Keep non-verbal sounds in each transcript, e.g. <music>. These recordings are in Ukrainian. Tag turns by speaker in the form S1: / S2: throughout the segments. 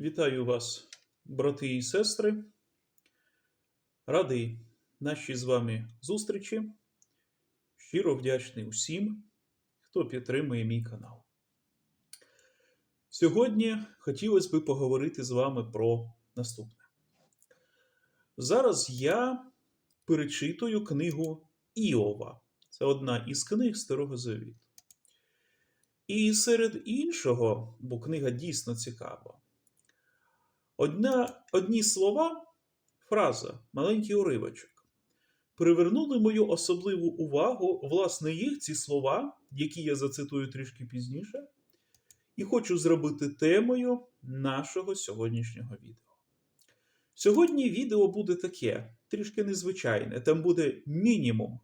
S1: Вітаю вас, брати і сестри. Радий нашій з вами зустрічі. Щиро вдячний усім, хто підтримує мій канал. Сьогодні хотілося би поговорити з вами про наступне. Зараз я перечитую книгу Іова. Це одна із книг Старого Завіту. І серед іншого, бо книга дійсно цікава, Одна, одні слова, фраза, маленький уривочок, привернули мою особливу увагу, власне, їх ці слова, які я зацитую трішки пізніше, і хочу зробити темою нашого сьогоднішнього відео. Сьогодні відео буде таке, трішки незвичайне. Там буде мінімум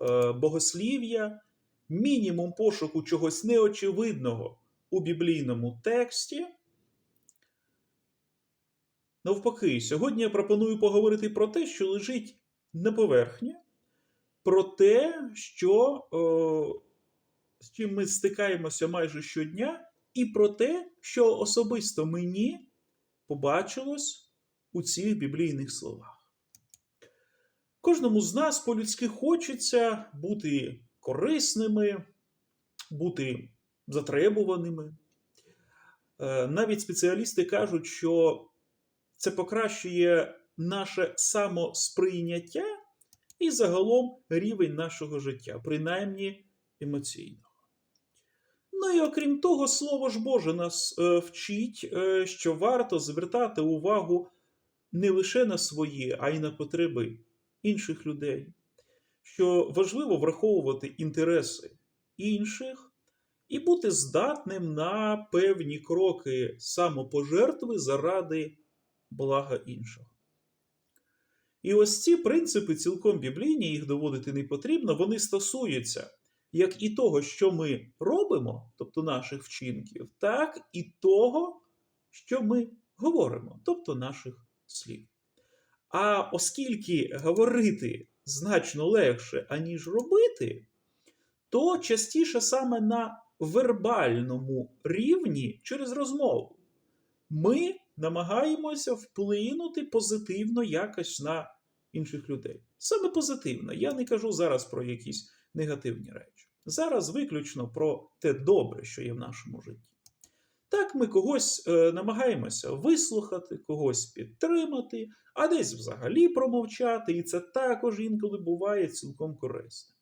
S1: е, богослів'я, мінімум пошуку чогось неочевидного у біблійному тексті. Навпаки, сьогодні я пропоную поговорити про те, що лежить на поверхні, про те, що, о, з чим ми стикаємося майже щодня, і про те, що особисто мені побачилось у цих біблійних словах. Кожному з нас по-людськи хочеться бути корисними, бути затребуваними. Е, Навіть спеціалісти кажуть, що це покращує наше самосприйняття і загалом рівень нашого життя, принаймні емоційного. Ну і окрім того, Слово ж Боже нас е, вчить, е, що варто звертати увагу не лише на свої, а й на потреби інших людей, що важливо враховувати інтереси інших і бути здатним на певні кроки самопожертви заради блага іншого. І ось ці принципи цілком біблійні, їх доводити не потрібно, вони стосуються як і того, що ми робимо, тобто наших вчинків, так і того, що ми говоримо, тобто наших слів. А оскільки говорити значно легше, аніж робити, то частіше саме на вербальному рівні через розмову ми намагаємося вплинути позитивно якось на інших людей. Саме позитивно. Я не кажу зараз про якісь негативні речі. Зараз виключно про те добре, що є в нашому житті. Так, ми когось е, намагаємося вислухати, когось підтримати, а десь взагалі промовчати, і це також інколи буває цілком корисно.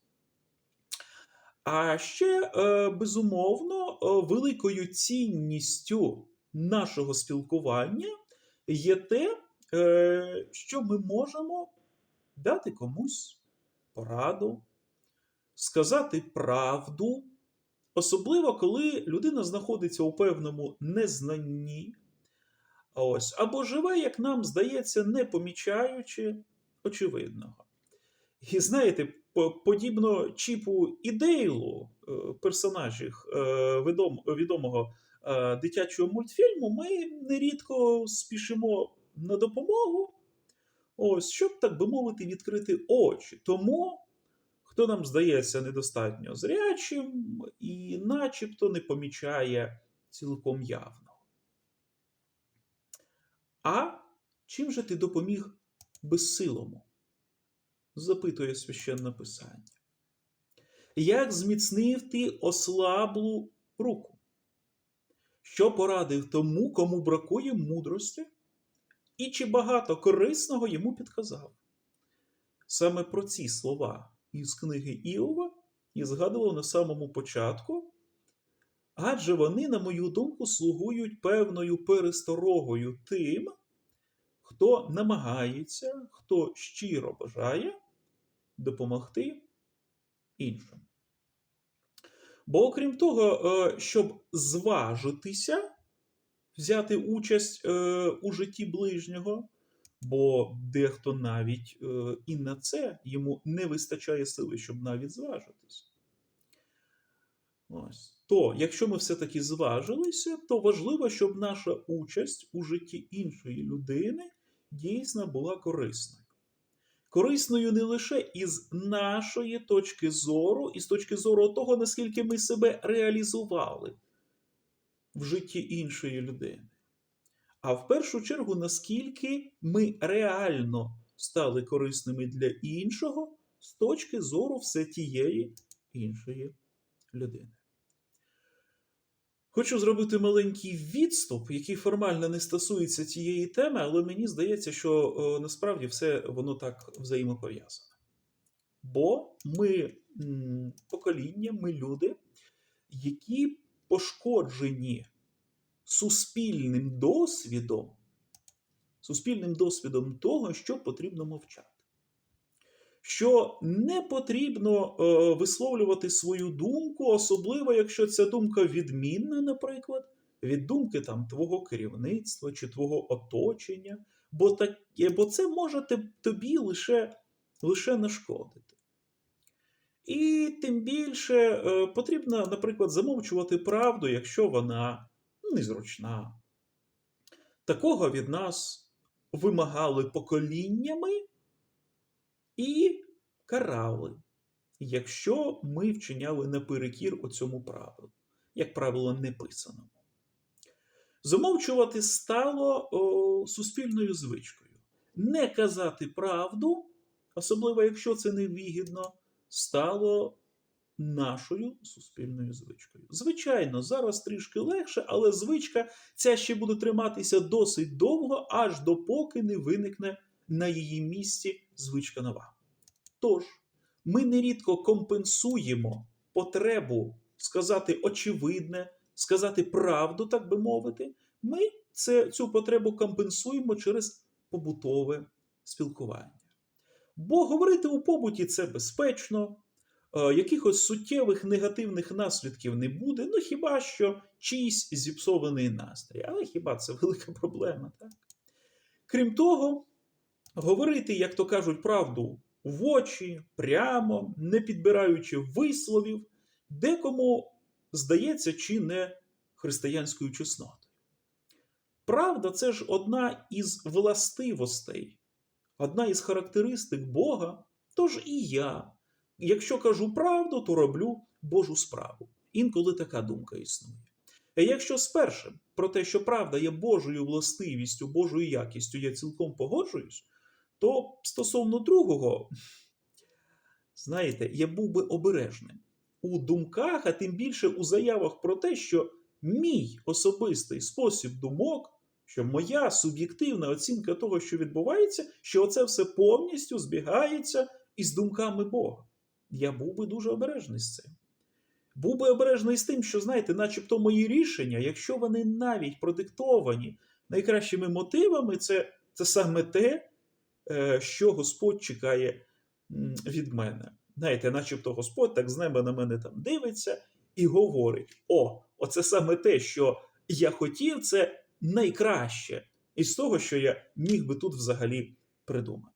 S1: А ще, е, безумовно, е, великою цінністю нашого спілкування є те, е, що ми можемо дати комусь пораду, сказати правду, особливо коли людина знаходиться у певному незнанні, ось, або живе, як нам здається, не помічаючи очевидного. І знаєте, подібно Чіпу і Дейлу, персонажів відомого дитячого мультфільму, ми нерідко спішимо на допомогу, ось, щоб, так би мовити, відкрити очі. Тому, хто нам здається недостатньо зрячим і начебто не помічає цілком явно. А чим же ти допоміг безсилому? запитує священне писання. Як зміцнив ти ослаблу руку? Що порадив тому, кому бракує мудрості, і чи багато корисного йому підказав? Саме про ці слова із книги Іова і згадував на самому початку, адже вони, на мою думку, слугують певною пересторогою тим, хто намагається, хто щиро бажає допомогти іншим. Бо, окрім того, е, щоб зважитися, взяти участь е, у житті ближнього, бо дехто навіть е, і на це йому не вистачає сили, щоб навіть зважитися. Ось. То, якщо ми все-таки зважилися, то важливо, щоб наша участь у житті іншої людини дійсно була корисною корисною не лише із нашої точки зору, і з точки зору того, наскільки ми себе реалізували в житті іншої людини, а в першу чергу, наскільки ми реально стали корисними для іншого з точки зору все тієї іншої людини. Хочу зробити маленький відступ, який формально не стосується цієї теми, але мені здається, що о, насправді все воно так взаємопов'язане. Бо ми м, покоління, ми люди, які пошкоджені суспільним досвідом, суспільним досвідом того, що потрібно мовчати. Що не потрібно е, висловлювати свою думку, особливо якщо ця думка відмінна, наприклад, від думки там твого керівництва чи твого оточення, бо, так, бо це може тобі лише, лише нашкодити. І тим більше е, потрібно, наприклад, замовчувати правду, якщо вона незручна. Такого від нас вимагали поколіннями і карали, якщо ми вчиняли наперекір у цьому правилу, як правило, неписаному. Замовчувати стало о, суспільною звичкою. Не казати правду, особливо якщо це невигідно, стало нашою суспільною звичкою. Звичайно, зараз трішки легше, але звичка ця ще буде триматися досить довго, аж допоки не виникне на її місці звичка нова. Тож, ми нерідко компенсуємо потребу сказати очевидне, сказати правду, так би мовити. Ми це, цю потребу компенсуємо через побутове спілкування. Бо говорити у побуті це безпечно, е, якихось суттєвих негативних наслідків не буде, ну хіба що чийсь зіпсований настрій. Але хіба це <laughs> велика проблема, так? Крім того, говорити, як то кажуть, правду в очі, прямо, не підбираючи висловів, декому здається чи не християнською чеснотою. Правда, це ж одна із властивостей, одна із характеристик Бога. Тож і я, якщо кажу правду, то роблю Божу справу. Інколи така думка існує. А якщо з про те, що правда є Божою властивістю, Божою якістю, я цілком погоджуюсь, то стосовно другого, знаєте, я був би обережним у думках, а тим більше у заявах про те, що мій особистий спосіб думок, що моя суб'єктивна оцінка того, що відбувається, що оце все повністю збігається із думками Бога. Я був би дуже обережний з цим. Був би обережний з тим, що, знаєте, начебто мої рішення, якщо вони навіть продиктовані найкращими мотивами, це, це саме те, що Господь чекає від мене. Знаєте, начебто Господь так з неба на мене там дивиться і говорить: О, оце саме те, що я хотів, це найкраще із того, що я міг би тут взагалі придумати.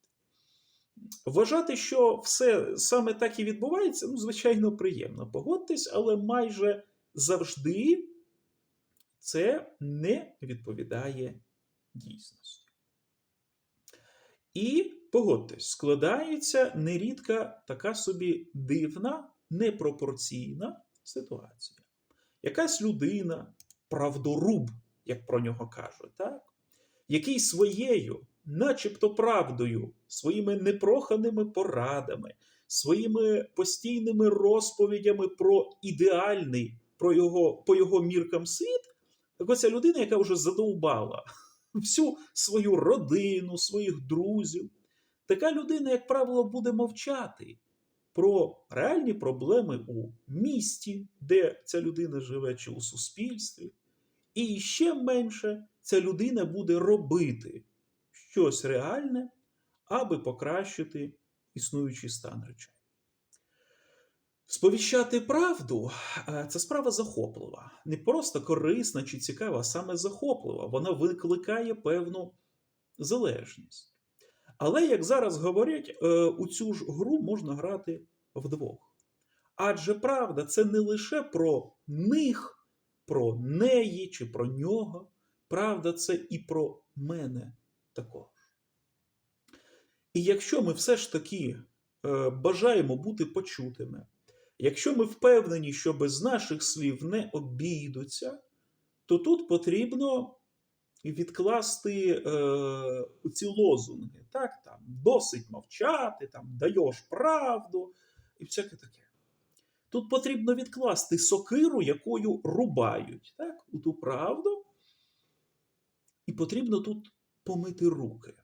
S1: Вважати, що все саме так і відбувається, ну, звичайно, приємно. Погодьтесь, але майже завжди це не відповідає дійсності. І погодьтесь, складається нерідка така собі дивна, непропорційна ситуація. Якась людина, правдоруб, як про нього кажуть, так? який своєю, начебто правдою, своїми непроханими порадами, своїми постійними розповідями про ідеальний, про його, по його міркам світ, так оця людина, яка вже задовбала всю свою родину, своїх друзів, така людина, як правило, буде мовчати про реальні проблеми у місті, де ця людина живе, чи у суспільстві. І ще менше ця людина буде робити щось реальне, аби покращити існуючий стан речей. Сповіщати правду е, це справа захоплива, не просто корисна чи цікава, а саме захоплива. Вона викликає певну залежність. Але, як зараз говорять, е, у цю ж гру можна грати вдвох. Адже правда це не лише про них, про неї чи про нього. Правда це і про мене також. І якщо ми все ж таки е, бажаємо бути почутими, якщо ми впевнені, що без наших слів не обійдуться, то тут потрібно відкласти е, ці лозунги. Так, там, досить мовчати, там, даєш правду і всяке таке. Тут потрібно відкласти сокиру, якою рубають так, у ту правду. І потрібно тут помити руки.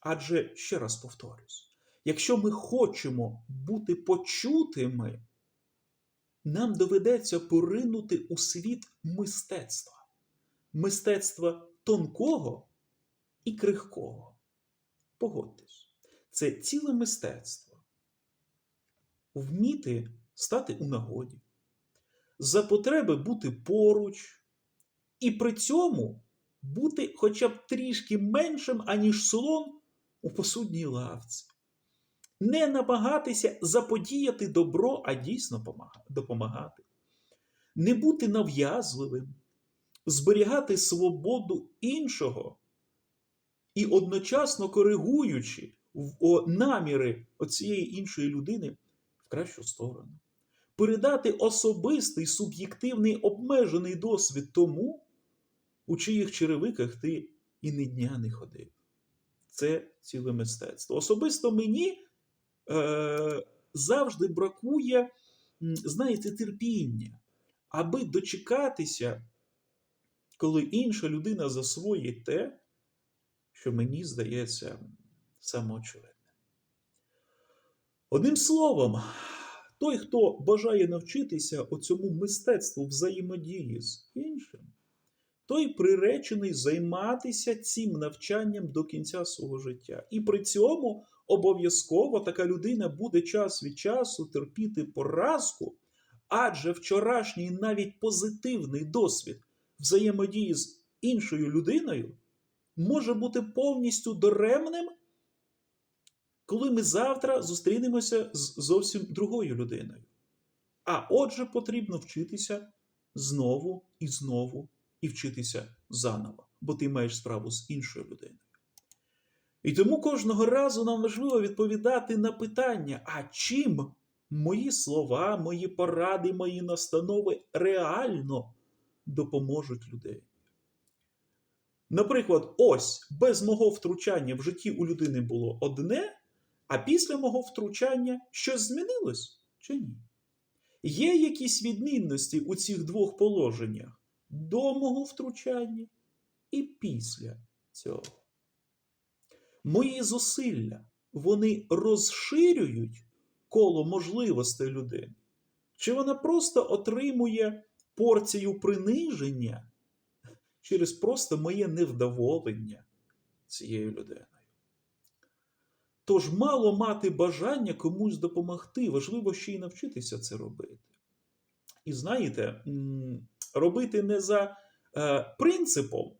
S1: Адже, ще раз повторюсь, якщо ми хочемо бути почутими, нам доведеться поринути у світ мистецтва, мистецтва тонкого і крихкого. Погодьтесь, це ціле мистецтво. Вміти стати у нагоді, за потреби бути поруч, і при цьому бути хоча б трішки меншим, аніж слон у посудній лавці. Не намагатися заподіяти добро, а дійсно допомагати. Не бути нав'язливим, зберігати свободу іншого і одночасно коригуючи наміри оцієї іншої людини в кращу сторону. Передати особистий суб'єктивний обмежений досвід тому, у чиїх черевиках ти і ні дня не ходив. Це ціле мистецтво. Особисто мені е, завжди бракує, знаєте, терпіння, аби дочекатися, коли інша людина засвоїть те, що мені здається самоочевидним. Одним словом, той, хто бажає навчитися оцьому мистецтву взаємодії з іншим, той приречений займатися цим навчанням до кінця свого життя. І при цьому обов'язково така людина буде час від часу терпіти поразку, адже вчорашній навіть позитивний досвід взаємодії з іншою людиною може бути повністю даремним, коли ми завтра зустрінемося з зовсім другою людиною. А отже, потрібно вчитися знову і знову і вчитися заново, бо ти маєш справу з іншою людиною. І тому кожного разу нам важливо відповідати на питання: а чим мої слова, мої поради, мої настанови реально допоможуть людей? Наприклад, ось без мого втручання в житті у людини було одне, а після мого втручання щось змінилось чи ні? Є якісь відмінності у цих двох положеннях до мого втручання і після цього. Мої зусилля вони розширюють коло можливостей людини, чи вона просто отримує порцію приниження через просто моє невдоволення цією людиною. Тож мало мати бажання комусь допомогти, важливо ще й навчитися це робити. І знаєте, робити не за е, принципом,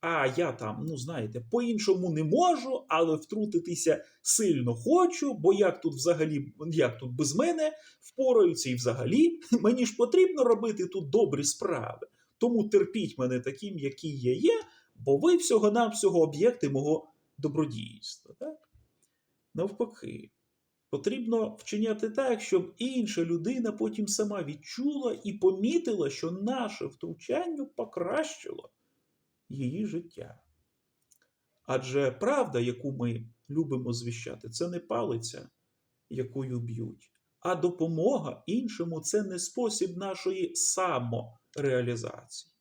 S1: а я там, ну знаєте, по-іншому не можу, але втрутитися сильно хочу, бо як тут взагалі, як тут без мене впораються і взагалі <laughs> мені ж потрібно робити тут добрі справи. Тому терпіть мене таким, який я є, бо ви всього-навсього об'єкти мого добродійства. Так? Навпаки, потрібно вчиняти так, щоб інша людина потім сама відчула і помітила, що наше втручання покращило її життя. Адже правда, яку ми любимо звіщати, це не палиця, якою б'ють, а допомога іншому це не спосіб нашої самореалізації.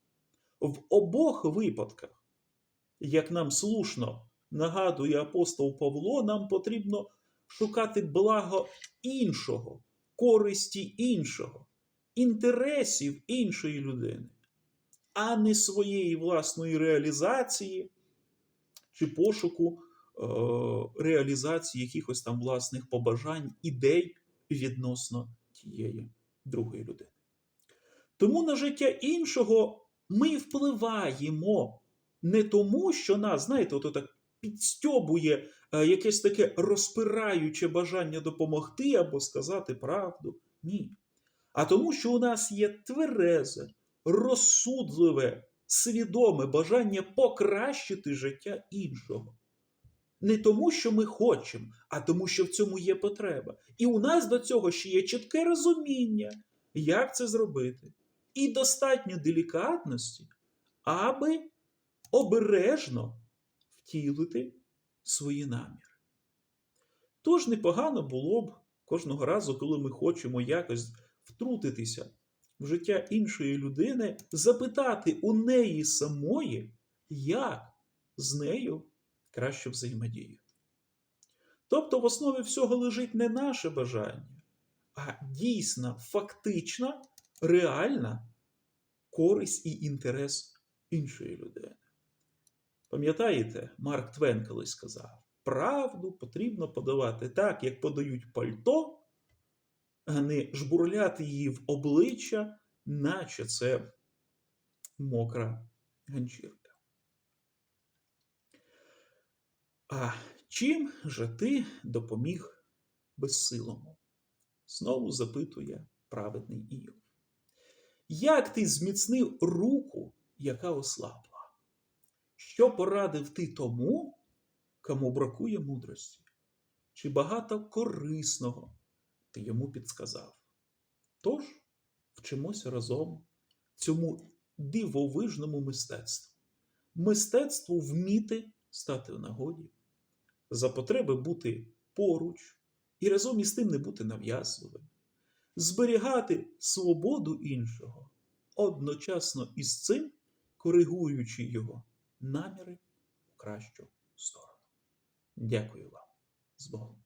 S1: В обох випадках, як нам слушно нагадує апостол Павло, нам потрібно шукати благо іншого, користі іншого, інтересів іншої людини, а не своєї власної реалізації чи пошуку е, реалізації якихось там власних побажань, ідей відносно тієї другої людини. Тому на життя іншого ми впливаємо не тому, що нас, знаєте, от так підстьобує е, якесь таке розпираюче бажання допомогти або сказати правду. Ні. А тому, що у нас є тверезе, розсудливе, свідоме бажання покращити життя іншого. Не тому, що ми хочемо, а тому, що в цьому є потреба. І у нас до цього ще є чітке розуміння, як це зробити. І достатньо делікатності, аби обережно втілити свої наміри. Тож непогано було б кожного разу, коли ми хочемо якось втрутитися в життя іншої людини, запитати у неї самої, як з нею краще взаємодіяти. Тобто в основі всього лежить не наше бажання, а дійсна, фактична, реальна користь і інтерес іншої людини. Пам'ятаєте, Марк Твен колись сказав: правду потрібно подавати так, як подають пальто, а не жбурляти її в обличчя, наче це мокра ганчірка. А чим же ти допоміг безсилому? Знову запитує праведний Іов. Як ти зміцнив руку, яка ослабла? Що порадив ти тому, кому бракує мудрості? Чи багато корисного ти йому підсказав? Тож вчимося разом цьому дивовижному мистецтву, мистецтву вміти стати в нагоді, за потреби бути поруч і разом із тим не бути нав'язливим, зберігати свободу іншого, одночасно із цим коригуючи його наміри в кращу сторону. Дякую вам з Богом.